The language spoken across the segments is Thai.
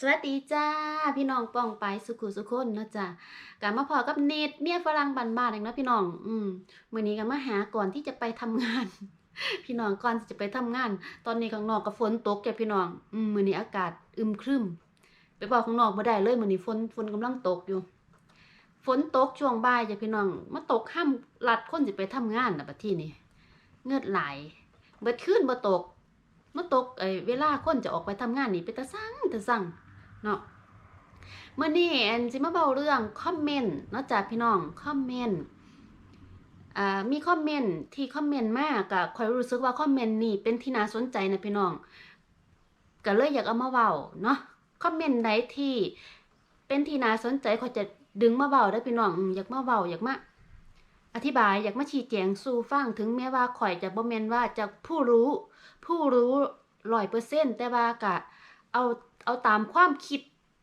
สวัสดีจ้า พี่น้องป้องไปสุขุสุคนเนาะจ้ะกลับมาพอกับเนตเมียฝรั่งบ้านๆเองนะพี่น้อง อืมมื้อนี้ก็มาหาก่อนที่จะไปทำงาน พี่น้องก่อนจะไปทำงาน ตอนนี้ข้างนอกก็ฝนตกแกพี่น้อง อืมมื้อนี้อากาศอึมครึม ไปบอกข้างนอกบ่ได้เลยมื้อนี้ฝนฝนกำลังตกอยู่ ฝนตกช่วงบ่ายจ้ะพี่น้อง มาตกค่ำลัดคนสิไปทำงานนะบัดทีนี้เงือดไหลเบิดคืนบ่ตกมาตกไอ้เวลาคนจะออกไปทำงานนี่เป็นตาสั่งตาสั่ง เนาะเมื่อนี้แอนสิมาเบาเรื่องคอมเมนต์นาะจากพี่น้องคอมเมนต์มีคอมเมนต์ที่คอมเมนต์มากก็คอยรู้สึกว่าคอมเมนต์นี่เป็นที่น่าสนใจนะพี่น้องก็เลยอยากเอามาเว้าเนาะคอมเมนต์ใดที่เป็นที่น่าสนใจขอยจะดึงมาเว้าได้พี่น้องอยากมาเว้าอยากมาอธิบายอยากมาชี้แจงสู่ฟังถึงแม้ว่าข่อยจะบ่แมนว่าจะผู้รู้ ผู้รู้ร้อยเปอร์เซ็นต์แต่ว่ากะเอา เอาตามความคิด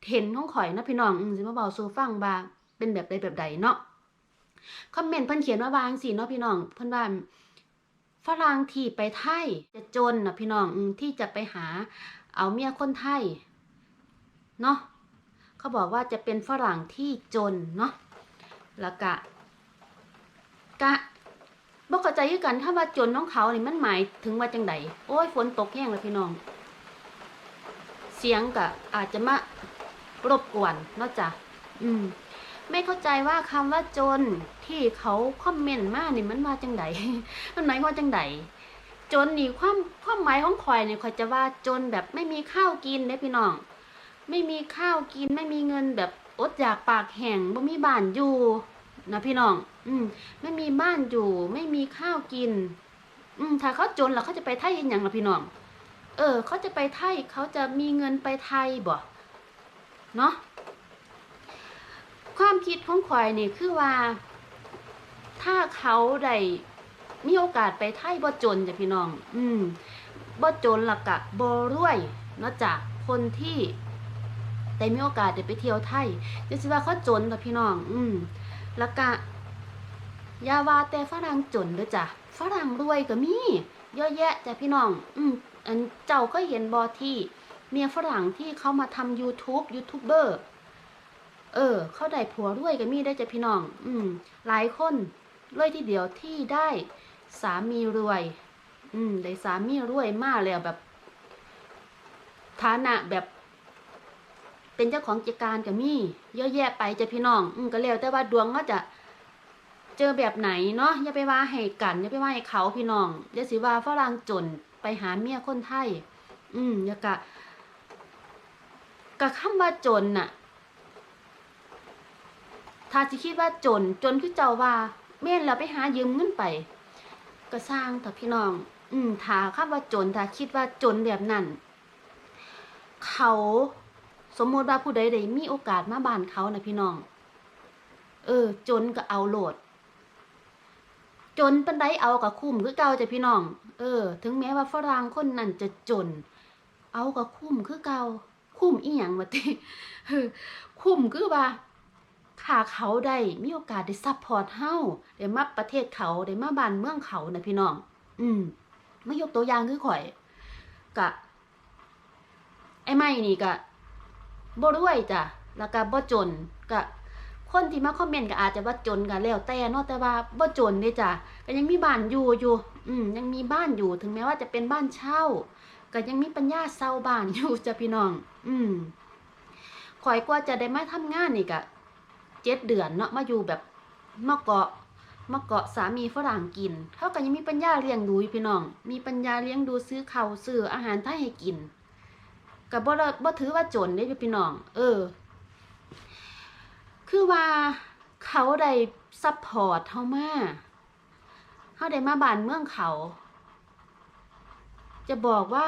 เห็นของข่อยนะพี่น้องอืมสิมาเบาสู่ฟังว่าเป็นแบบใดแบบใดเนาะคอมเมนต์เพิ่นเขียนว่าวางสิเนาะพี่น้องเพิ่นว่าฝรั่งที่ไปไทยจะจนนะพี่น้องที่จะไปหาเอาเมียคนไทยเนาะเขาบอกว่าจะเป็นฝรั่งที่จนเนาะแล้วกะกะบ่เข้าใจคือกันถ้าว่าจนน้องเขานี่มันหมายถึงว่าจังไดโอ้ยฝนตกแห้งแล้วพี่น้อง เสียงก็อาจจะมารบกวนเนาะจ้ะอืม ไม่เข้าใจว่าคำว่าจนที่เขาคอมเมนต์มานี่มันมาจังไดมันหมายความว่าจังไดจนนี่ความความหมายของข่อยเนี่ข่อยจะว่าจนแบบไม่มีข้าวกินเด้พี่น้อง ไม่มีข้าวกินไม่มีเงินแบบอดอยากปากแห้งบ่มีบ้านอยู่นะพี่น้อง อืม ไม่มีบ้านอยู่ ไม่มีข้าวกิน อืมถ้าเขาจนแล้วเขาจะไปไทยเห็นอย่างล่ะพี่น้อง เออ เขาจะไปไทยเขาจะมีเงินไปไทยบ่เนาะความคิดของข่อยนี่คือว่า ถ้าเขาได้มีโอกาสไปไทยบ่จนจ้ะพี่น้อง อืมบ่จนละกะบ่รวยเนาะจากคนที่ได้มีโอกาสได้ไปเที่ยวไทยจะสิว่าเขาจนต่อพี่น้อง อืมล้วก็อยาว่าแต่ฝรั่งจนเด้อจ้ะฝรั่งรวยก็มีเยอะแยะจ้ะพี่น้อง อืม อันเจ้าก็เห็นบอที่เมียฝรั่งที่เขามาทำ YouTube ยูทูบเบอร์เออ เขาได้ผัวรวยก็มีได้จะพี่น้อง อืม หลายคนรวยทีเดียวที่ได้สามีรวย อืม ได้สามีรวยมากแล้วแบบ ฐานะแบบ เป็นเจ้าของกิจการก็มีเยอะแยะไปจะพี่น้อง อืมก็แล้วแต่ว่าดวงเขาจะเจอแบบไหนเนาะอย่าไปว่าให้กันอย่าไปว่าให้เขาพี่น้องอย่าสิว่าฝรั่งจน ไปหาเมียคนไทย อืมอย่ากะกะคำว่าจนน่ะ ถ้าสิคิดว่าจน จนคือเจ้าว่าแม่นแล้วไปหายืมเงินไป ก็สร้างเถอะพี่น้อง อืมถ้าคำว่าจนถ้าคิดว่าจนแบบนั้น เขาสมมติว่าผู้ใดได้มีโอกาสมาบ้านเขานะพี่น้อง เออ จนก็เอาโหลด จนปันไดเอากับคุ้มคือเก่าจ้ะพี่น้อง เออ ถึงแม้ว่าฝรั่งคนนั้นจะจน เอากับคุ้มคือเก่าคุ้มอีหยังวะติคุ้มคือว่าถ้าเขาได้มีโอกาสได้ซัพพอร์ตเฮาได้มาประเทศเขาได้มาบ้านเมืองเขานะพี่น้อง อืมไมายกตัวอย่างคือข่อยกะไอ้ไม่นี่กะบ่รวยจ้ะแล้วก็บ่จนก็ คนที่มาคอมเมนต์ก็อาจจะว่าจนก็แล้วแต่เนาะแต่ว่าบ่จนเด้จ้ะก็ยังมีบ้านอยู่อยู่ อืมยังมีบ้านอยู่ถึงแม้ว่าจะเป็นบ้านเช่า ก็ยังมีปัญญาเช่าบ้านอยู่จ้ะพี่น้อง อืมข่อยกว่าจะได้มาทำงานนี่ก็เจ็ดเดือนเนาะมาอยู่แบบมาเกาะมาเกาะสามีฝรั่งกินเขาก็ยังมีปัญญาเลี้ยงดูพี่น้อง มีปัญญาเลี้ยงดูซื้อข้าวซื้ออาหารไทยให้กินกับบ่ละบ่ถือว่าจนเด้พี่น้อง เออ คือว่าเขาได้ซัพพอร์ตเฮามาเฮาได้มาบ้านเมืองเขา จะบอกว่า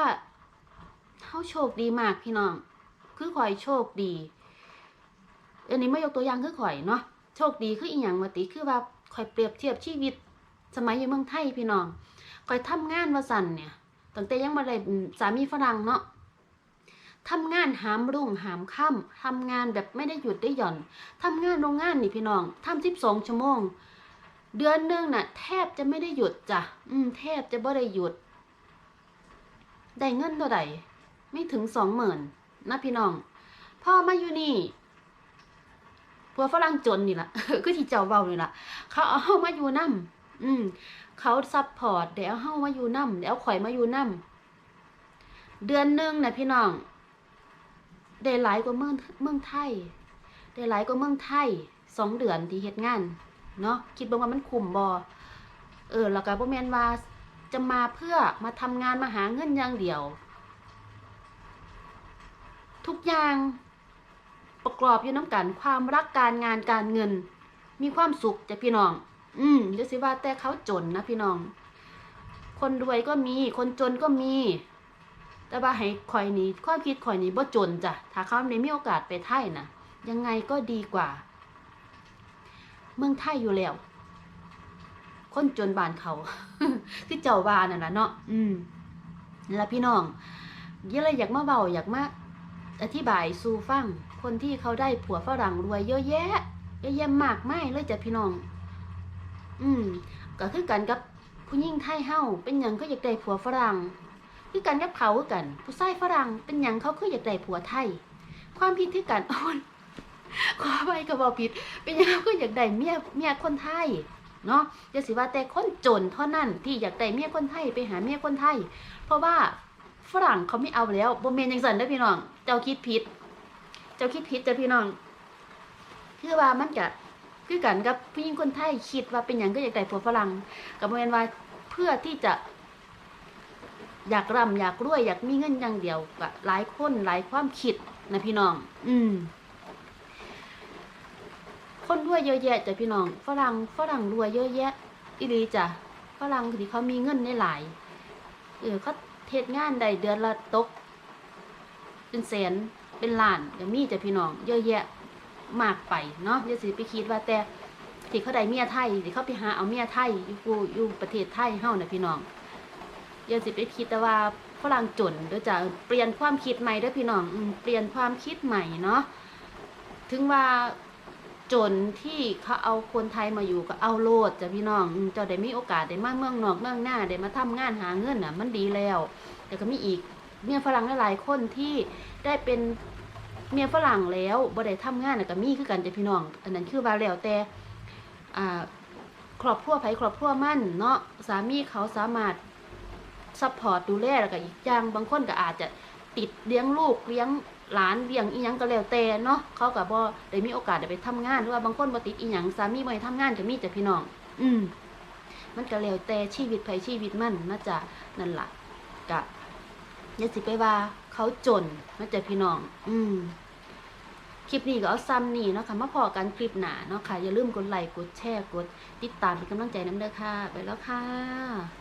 เฮาโชคดีมากพี่น้อง คือข่อยโชคดี อันนี้ไม่ยกตัวอย่างคือข่อยเนาะ โชคดีคืออีหยังวะติคือว่าข่อยเปรียบเทียบชีวิต สมัยอยู่เมืองไทยพี่น้องข่อยทำงานวาสั่นเนี่ยตั้งแต่ยังบ่ได้สามีฝรั่งเนาะ ทำงานหามรุ่งหามค่ำทำงานแบบไม่ได้หยุดได้หย่อนทำงานโรงงานนี่พี่น้องทำสิบสองชั่วโมง เดือนหนึงน่ะ แทบจะไม่ได้หยุดจ้ะอืมแทบจะไม่ได้หยุด ได้เงินเท่าไหร่ไม่ถึงสองหมื่นนะพี่น้อง พ่อมาอยู่นี่ผัวฝรั่งจนนี่ล่ะคือที่เจ้าเว้านี่ล่ะเขาเอาเฮามาอยู่นํอืม เขาซัพพอร์ตเดี๋ยวเอาเฮามาอยู่นํเดี๋ยวข่อยมาอยู่นํเดือนหนึงน่ะพี่น้อง ได้หลายกว่าเมืองเมืองไทย ได้หลายกว่าเมืองไทยสองเดือนที่เฮ็ดงานเนาะคิดบิ่งว่ามันคุ้มบ่เออแล้วก็บ่แมนว่าจะมาเพื่อมาทำงานมาหาเงินอย่างเดียว ทุกอย่างประกอบอยู่น้ำกันความรักการงานการเงิน มีความสุขจะพี่น้อง อืมเดี๋ยวสิว่าแต่เขาจนนะพี่น้อง คนรวยก็มีคนจนก็มี แต่ว่าให้ข่อยนี้ความคิดข่อยนี้บ่จนจ้ะถ้าเขาได้มีโอกาสไปไทยนะยังไงก็ดีกว่า เมืองไทยอยู่แล้วคนจนบานเขาคือเจ้าว่านั่นน่ะเนาะอืมนั่นล่ะพี่น้องยังเลยอยากมาเบาอยากมาอธิบายสู่ฟังคนที่เขาได้ผัวฝรั่งรวยเยอะแยะเยอะแยะมากมายเลยจ้ะพี่น้อง อืมก็คือกันกับผู้หญิงไทยเฮาเป็นยังก็อยากได้ผัวฝรั่ง คือกันกับเขาคือกัน ผู้ชายฝรั่งเป็นหยังเขาคืออยากได้ผัวไทย ความผิดคือกันอ้อนขอไปก็บอกผิด เป็นหยังเขาก็อยากได้เมียเมียคนไทยเนาะจะสิว่าแต่คนจนเท่านั้นที่อยากได้เมียคนไทยไปหาเมียคนไทย เพราะว่าฝรั่งเขาไม่เอาแล้วบ่แม่นจังซั่นเด้พี่น้อง เจ้าคิดผิด เจ้าคิดผิดจ้ะพี่น้อง คือว่ามันก็คือกันกับผู้หญิงคนไทยคิดว่าเป็นหยังก็อยากได้ผัวฝรั่งก็บ่แม่นว่าเพื่อที่จะ อยากร่ำอยากรวยอยากมีเงินอย่างเดียวก็หลายคนหลายความคิดนะพี่น้อง อืม คนรวยเยอะแยะจ้ะพี่น้อง ฝรั่งฝรั่งรวยเยอะแยะอีหลีจ้ะฝรั่งที่เขามีเงินได้หลายเออเขาเทศงานได้เดือนละตก เป็นแสนเป็นล้านก็มีจ้ะพี่น้อง เยอะแยะมากไปเนาะอย่าสิไปคิดว่าแต่ที่เขาได้เมียไทยที่เขาไปหาเอาเมียไทยอยู่กูอยู่ประเทศไทยเฮาน่ะพี่น้อง อย่าสิไปคิดแต่ว่าฝรั่งจนดี๋ยจะเปลี่ยนความคิดใหม่ด้อพี่น้องเปลี่ยนความคิดใหม่เนาะถึงว่าจนที่เขาเอาคนไทยมาอยู่ก็เอาโลดจ้ะพี่น้องเจ้าได้มีโอกาสได้มาเมืองนอกเมืองหน้าได้มาทำงานหาเงินน่ะ มันดีแล้วแต่ก็มีอีกเมียฝรั่งหลายๆคนที่ได้เป็นเมียฝรั่งแล้วบ่ได้ทำงานน่ะก็มีคือกันจ้ะพี่น้อง อันนั้นคือว่าแล้วแต่อ่าครอบครัวไผครอบครัวมั่นเนาะสามีเขาสามารถ ซัพพอร์ตดูแลแล้วก็อีกอย่างบางคนก็อาจจะติดเลี้ยงลูกเลี้ยงหลานเลี้ยงอีหยังก็แล้วแต่เนาะเขาก็บ่ได้มีโอกาสได้ไปทำงานหรือว่าบางคนบ่ติดอีหยังสามีบ่ให้ทำงานก็มีแต่พี่น้อง อืมมันก็แล้วแต่ชีวิตไผชีวิตมันนะจ๊ะนั่นล่ะก็อย่าสิไปว่าเขาจนนะจ๊ะพี่น้อง อืมคลิปนี้ก็เอาซ้ำนี่เนาะค่ะมาพอกันคลิปหนาเนาะค่ะ อย่าลืมกดไลค์กดแชร์กด ติดตามเป็นกำลังใจน้ำเด้อค่ะ ไปแล้วค่ะ